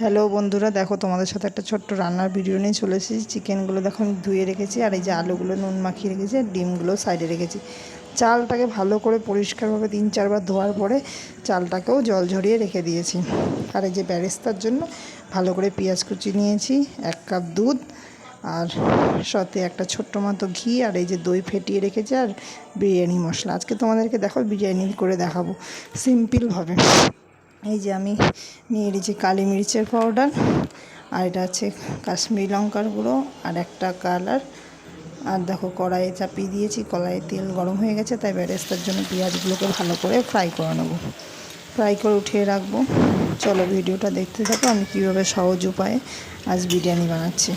Hello বন্ধুরা, দেখো তোমাদের সাথে একটা ছোট্ট রান্নার ভিডিও নিয়ে চলে এসেছি। চিকেনগুলো দেখো আমি ধুয়ে রেখেছি, আর এই যে আলুগুলো নুন মাখিয়ে রেখেছি, আর ডিমগুলো সাইডে রেখেছি। চালটাকে ভালো করে পরিষ্কারভাবে তিন চারবার ধোয়ার পরে চালটাকেও জল ঝরিয়ে রেখে দিয়েছি। আর এই যে ব্যারেস্তার জন্য ভালো করে পেঁয়াজ কুচি নিয়েছি, এক কাপ দুধ, আর সাথে একটা ছোট্ট মতো ঘি, আর এই যে দই ফেটিয়ে রেখেছি, আর বিরিয়ানি মশলা। আজকে তোমাদেরকে দেখো বিরিয়ানি করে দেখাবো, সিম্পলভাবে। এই যে আমি নিয়ে নিয়েছি কালি মির্চের পাউডার আর এটা হচ্ছে কাশ্মীরি লঙ্কার গুঁড়ো, আর একটা কালার আর দেখো কড়াইয়ে চাপিয়ে দিয়েছি, কড়াইয়ে তেল গরম হয়ে গেছে, তাই বেরেস্তার জন্য পেঁয়াজগুলোকে ভালো করে ফ্রাই করে নেব। ফ্রাই করে উঠিয়ে রাখব। চলো ভিডিওটা দেখতে থাকো, আমি কীভাবে সহজ উপায়ে আজ বিরিয়ানি বানাচ্ছি।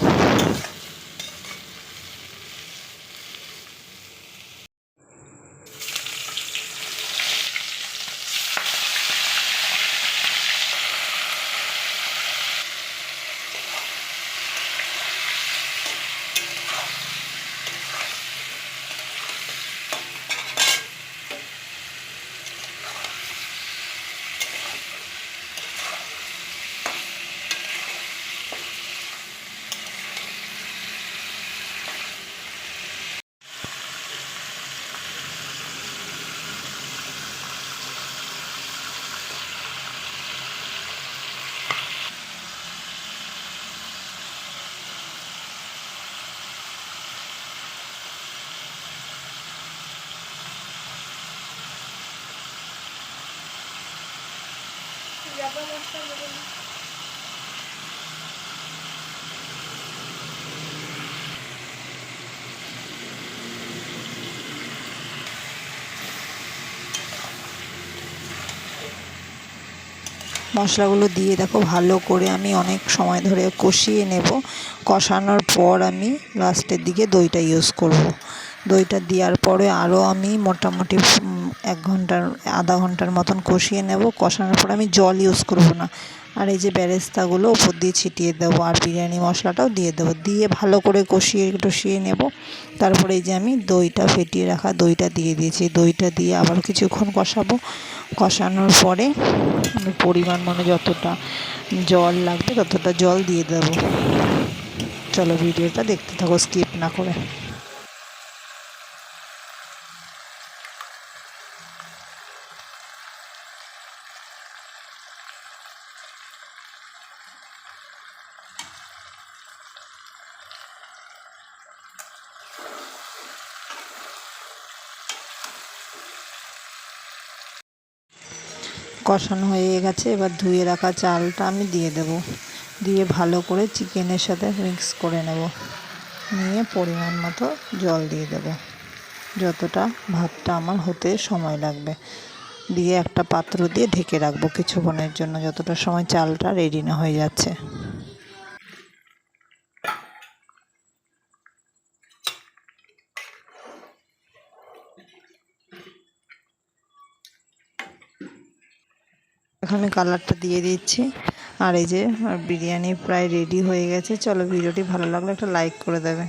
মশলাগুলো দিয়ে দেখো, ভালো করে আমি অনেক সময় ধরে কষিয়ে নেব কষানোর পর আমি লাস্টের দিকে দইটা ইউজ করব। দইটা দেওয়ার পরে আরও আমি মোটামুটি এক ঘণ্টার, আধা ঘণ্টার মতন কষিয়ে নেব। কষানোর পর আমি জল ইউজ করব না। আর এই যে ব্যারেস্তাগুলো ওপর দিয়ে ছিটিয়ে দেবো আর বিরিয়ানি মশলাটাও দিয়ে দেবো। দিয়ে ভালো করে কষিয়ে টষিয়ে নেব। তারপরে এই যে আমি দইটা ফেটিয়ে রাখা দইটা দিয়ে দিয়েছি। দইটা দিয়ে আবার কিছুক্ষণ কষাবো। কষানোর পরে আমি পরিমাণ মনে যতটা জল লাগবে ততটা জল দিয়ে দেবো। চলো ভিডিওটা দেখতে থাকো স্কিপ না করে। কষানো হয়ে গেছে, এবার ধুয়ে রাখা চালটা আমি দিয়ে দেব। দিয়ে ভালো করে চিকেনের সাথে মিক্স করে নেব। নিয়ে পরিমাণ মতো জল দিয়ে দেব। যতটা ভাতটা আমার হতে সময় লাগবে। দিয়ে একটা পাত্র দিয়ে ঢেকে রাখব কিছুক্ষণের জন্য, যতটা সময় চালটা রেডি না হয়ে যাচ্ছে। আমি কালারটা দিয়ে দিচ্ছি। আর এই যে বিরিয়ানি প্রায় রেডি হয়ে গেছে। চলো ভিডিওটি ভালো লাগলে একটা লাইক করে দেবে।